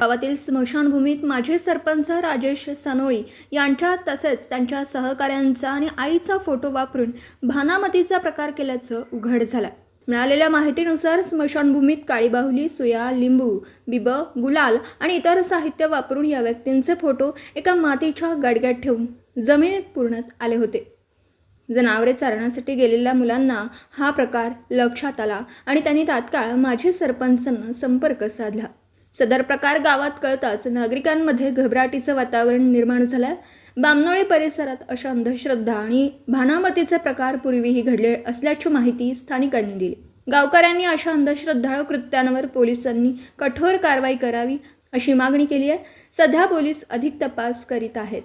गावातील स्मशानभूमीत माजी सरपंच राजेश सनोळी यांच्या तसेच त्यांच्या सहकाऱ्यांचा आणि आईचा फोटो वापरून भानामतीचा प्रकार केल्याचं उघड झालं मिळालेल्या माहितीनुसार स्मशानभूमीत काळीबाहुली सुया लिंबू बिब गुलाल आणि इतर साहित्य वापरून या व्यक्तींचे फोटो एका मातीच्या गाडग्यात ठेवून जमिनीत पुरण्यात आले होते. जनावरे चारण्यासाठी गेलेल्या मुलांना हा प्रकार लक्षात आला आणि त्यांनी तात्काळ माझे सरपंचांना संपर्क साधला. सदर प्रकार गावात कळताच नागरिकांमध्ये घबराटीचं वातावरण निर्माण झालं बामनोळी परिसरात अशा अंधश्रद्धा आणि भानामतीचे प्रकार पूर्वीही घडले असल्याची माहिती स्थानिकांनी दिली. गावकऱ्यांनी अशा अंधश्रद्धाळू कृत्यांवर पोलिसांनी कठोर कारवाई करावी अशी मागणी केली आहे सध्या पोलीस अधिक तपास करीत आहेत.